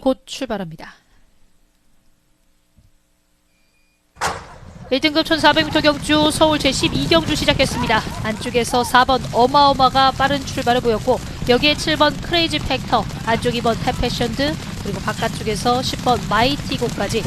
곧 출발합니다. 1등급 1400m 경주 서울 제12경주 시작했습니다. 안쪽에서 4번 어마어마가 빠른 출발을 보였고 여기에 7번 크레이지 팩터, 안쪽 2번 해패션드 그리고 바깥쪽에서 10번 마이티고까지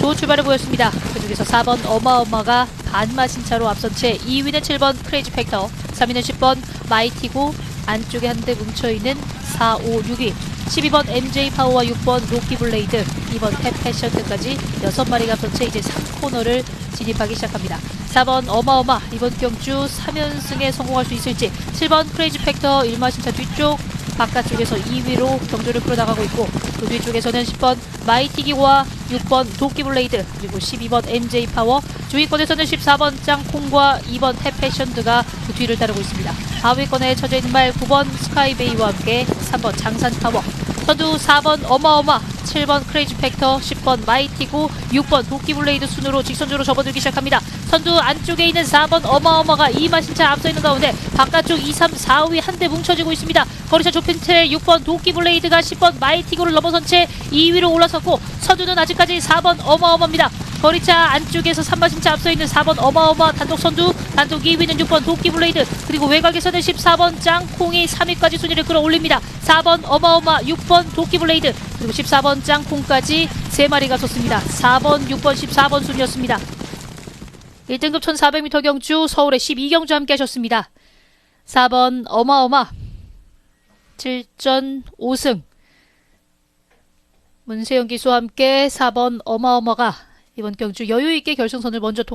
좋은 출발을 보였습니다. 그중에서 4번 어마어마가 반마신 차로 앞선 채 2위는 7번 크레이지 팩터, 3위는 10번 마이티고, 안쪽에 한 대 뭉쳐있는 4, 5, 6위, 12번 MJ 파워와 6번 로키 블레이드, 2번 탭 패션트까지 6마리가 앞선 채 이제 3코너를 진입하기 시작합니다. 4번 어마어마 이번 경주 3연승에 성공할 수 있을지 7번 크레이지 팩터 1마신차 뒤쪽 바깥쪽에서 2위로 경주를 끌어나가고 있고 그 뒤쪽에서는 10번 마이티기와 6번 도끼블레이드 그리고 12번 MJ 파워 주위권에서는 14번 짱콩과 2번 탭패션드가 그 뒤를 따르고 있습니다. 하위권에 쳐져 있는 말 9번 스카이베이와 함께 3번 장산 파워 선두 4번 어마어마 7번 크레이지 팩터 10번 마이티고 6번 도끼 블레이드 순으로 직선주로 접어들기 시작합니다. 선두 안쪽에 있는 4번 어마어마가 2마신차 앞서 있는 가운데 바깥쪽 2, 3, 4위 한대 뭉쳐지고 있습니다. 거리차 좁힌 채 6번 도끼 블레이드가 10번 마이티고를 넘어선 채 2위로 올라섰고 선두는 아직까지 4번 어마어마입니다. 거리차 안쪽에서 3마신차 앞서 있는 4번 어마어마 단독 선두 단독 2위는 6번 도끼 블레이드 그리고 외곽에서는 14번 짱콩이 3위까지 순위를 끌어올립니다. 4번 어마어마 6번 도끼 블레이드 그리고 14번 짱콩까지 3마리가 섰습니다. 4번 6번 14번 순이었습니다. 1등급 1400m 경주 서울의 12경주 함께 하셨습니다. 4번 어마어마 7전 5승 문세영 기수와 함께 4번 어마어마가 이번 경주 여유 있게 결승선을 먼저 통